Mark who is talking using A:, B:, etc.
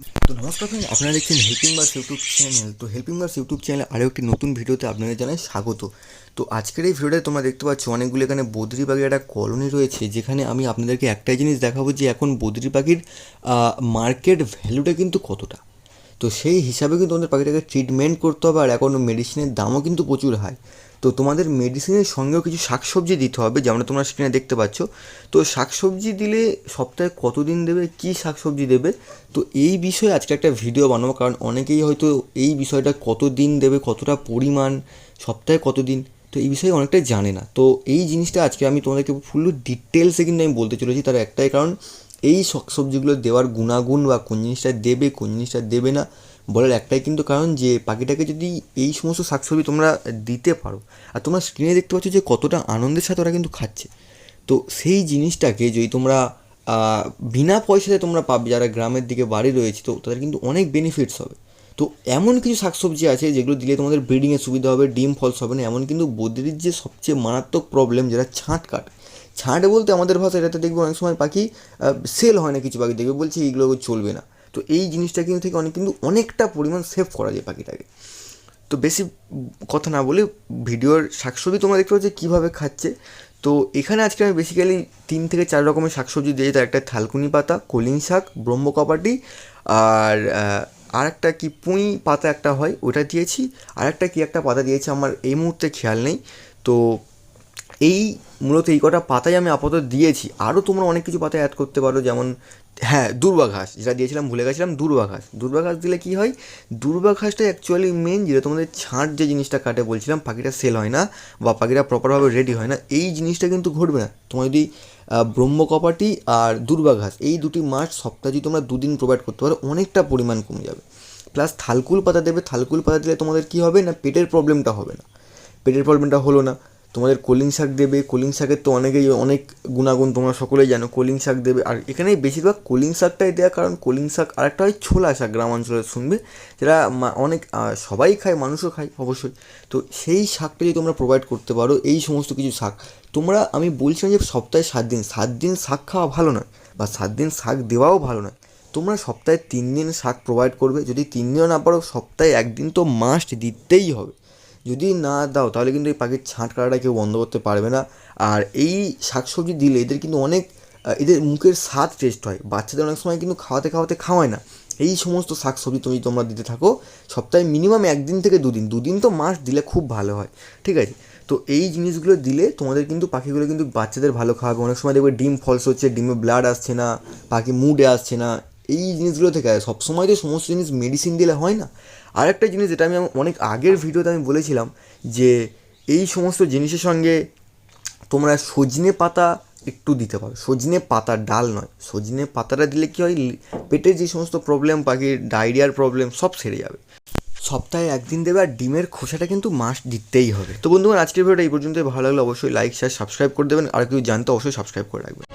A: তো নমস্কার ফ্রেন্ড আপনারা দেখছেন হেল্পিং বাস ইউটিউব চ্যানেল তো হেল্পিং বাস ইউটিউব চ্যানেলে আরও একটি নতুন ভিডিওতে আপনাদের জানাই স্বাগত। তো আজকের এই ভিডিওতে তোমরা দেখতে পাচ্ছ অনেকগুলো এখানে বদ্রি পাখির একটা কলোনি রয়েছে, যেখানে আমি আপনাদেরকে একটাই জিনিস দেখাবো যে এখন বদ্রি পাখির মার্কেট ভ্যালুটা কিন্তু কতটা। তো সেই হিসাবে কিন্তু তোমাদের পাখিটাকে ট্রিটমেন্ট করতে হবে, আর এখন মেডিসিনের দামও কিন্তু প্রচুর হাই তো তোমাদের মেডিসিনের সঙ্গেও কিছু শাকসবজি দিতে হবে যেমন তোমরা স্ক্রিনে দেখতে পাচ্ছ। তো শাকসবজি দিলে সপ্তাহে কতদিন দেবে, কী শাকসবজি দেবে? তো এই বিষয়ে আজকে একটা ভিডিও বানাবো, কারণ অনেকেই হয়তো এই বিষয়টা কত দিন দেবে, কতটা পরিমাণ, সপ্তাহে কতদিন, তো এই বিষয়ে অনেকটাই জানে না। তো এই জিনিসটা আজকে আমি তোমাদেরকে ফুল ডিটেলসে কিন্তু আমি বলতে চলেছি, তার একটাই কারণ এই শাকসবজিগুলো দেওয়ার গুণাগুণ বা কোন জিনিসটা দেবে, কোন জিনিসটা দেবে না বলার একটাই কিন্তু কারণ যে পাখিটাকে যদি এই সমস্ত শাকসবজি তোমরা দিতে পারো আর তোমরা স্ক্রিনে দেখতে পাচ্ছ যে কতটা আনন্দের সাথে ওরা কিন্তু খাচ্ছে। তো সেই জিনিসটাকে যদি তোমরা বিনা পয়সাতে তোমরা পাবে, যারা গ্রামের দিকে বাড়ি রয়েছে, তো তাদের কিন্তু অনেক বেনিফিটস হবে। তো এমন কিছু শাকসবজি আছে যেগুলো দিলে তোমাদের ব্রিডিংয়ে সুবিধা হবে, ডিম ফলস হবে না, এমন কিন্তু বদ্রির যে সবচেয়ে মারাত্মক প্রবলেম যেটা ছাঁট কাট। ছাঁট বলতে আমাদের ভাষায় এটাতে দেখবে অনেক সময় পাখি সেল হয় না কিছু পাখি, দেখবে বলছে এইগুলো চলবে না। তো এই জিনিসটা কিন্তু থেকে অনেক কিন্তু অনেকটা পরিমাণ সেভ করা যায় পাখিটাকে। তো বেশি কথা না বলে ভিডিওর শাকসবজি তোমরা দেখতে পাচ্ছ কীভাবে খাচ্ছে। তো এখানে আজকে আমি বেসিক্যালি তিন থেকে চার রকমের শাকসবজি দিয়েছি তার একটা থালকুনি পাতা, কলিং শাক, ব্রহ্ম ব্রহ্মকপাটি আর আর একটা কি পুঁই পাতা একটা হয়, ওটা দিয়েছি। আর একটা কি একটা পাতা দিয়েছি, আমার এই মুহূর্তে খেয়াল নেই। তো এই মূলত এই কটা পাতাই আমি আপাতত দিয়েছি। আরও তোমরা অনেক কিছু পাতা অ্যাড করতে পারো, যেমন হ্যাঁ দুর্বা ঘাস, যেটা দিয়েছিলাম, ভুলে গেছিলাম, দুর্বা ঘাস। ঘাস দিলে কী হয়? দুর্বা ঘাসটা অ্যাকচুয়ালি মেন যেটা তোমাদের ছাঁট যে জিনিসটা কাটে বলছিলাম পাখিটা সেল হয় না বা পাখিটা প্রপারভাবে রেডি হয় না, এই জিনিসটা কিন্তু ঘটবে না। তোমার যদি ব্রহ্মকপাটি আর দুর্বা ঘাস, এই দুটি মাছ সপ্তাহে যদি তোমরা দুদিন প্রোভাইড করতে পারো, অনেকটা পরিমাণ কমে যাবে। প্লাস থালকুল পাতা দেবে, থালকুল পাতা দিলে তোমাদের কী হবে না, পেটের প্রবলেমটা হবে না। পেটের প্রবলেমটা হলো না। তোমাদের কলিং শাক দেবে, কলিং শাকের তো অনেকেই, অনেক গুণাগুণ তোমরা সকলেই জানো, কলিং শাক দেবে। আর এখানে বেশিরভাগ কলিং শাকটাই দেওয়া কারণ কলিং শাক আরেকটা হয় ছোলা শাক গ্রামাঞ্চলে শুনবে, যেটা অনেক সবাই খায়, মানুষও খায় অবশ্যই। তো সেই শাকটা যদি তোমরা প্রোভাইড করতে পারো, এই সমস্ত কিছু শাক, তোমরা, আমি বলছিলাম যে সপ্তাহে সাত দিন সাত দিন শাক খাওয়া ভালো নয়, বা সাত দিন শাক দেওয়াও ভালো নয়। তোমরা সপ্তাহে তিন দিন শাক প্রোভাইড করবে, যদি তিন দিনও না পারো, সপ্তাহে একদিন তো মাস্ট দিতেই হবে। যদি না দাও, তাহলে কিন্তু এই পাখির ছাঁট কাটাটা কেউ বন্ধ করতে পারবে না। আর এই শাকসবজি দিলে এদের কিন্তু অনেক এদের মুখের স্বাদ টেস্ট হয়। বাচ্চাদের অনেক সময় কিন্তু খাওয়াতে খাওয়াতে খাওয়ায় না। এই সমস্ত শাকসবজি তুমি তোমরা দিতে থাকো। সপ্তাহে মিনিমাম একদিন থেকে দুদিন। দুদিন তো মাস দিলে খুব ভালো হয়। ঠিক আছে? তো এই জিনিসগুলো দিলে তোমাদের কিন্তু পাখিগুলো কিন্তু বাচ্চাদের ভালো খাওয়াবে। অনেক সময় দেখবে ডিম ফলস হচ্ছে, ডিমে ব্লাড আসছে না, পাখি মুডে আসছে না। এই জিনিসগুলো থেকে সব সময় তো সমস্ত জিনিস মেডিসিন দিলে হয় না। আর একটা জিনিস যেটা আমি অনেক আগের ভিডিওতে আমি বলেছিলাম, যে এই সমস্ত জিনিসের সঙ্গে তোমরা সজনে পাতা একটু দিতে পারো। সজনে পাতা ডাল নয়, সজনে পাতাটা দিলে কী হয়, পেটের যে সমস্ত প্রবলেম পাখির ডায়রিয়ার প্রবলেম সব সেরে যাবে। সপ্তাহে একদিন দেবে, আর ডিমের খোসাটা কিন্তু মাস্ট দিতেই হবে। তো বন্ধুগণ, আজকের ভিডিওটা এই পর্যন্ত ভালো লাগলে অবশ্যই লাইক শেয়ার সাবস্ক্রাইব করে দেবেন। আর কেউ জানতে অবশ্যই সাবস্ক্রাইব করে রাখবেন।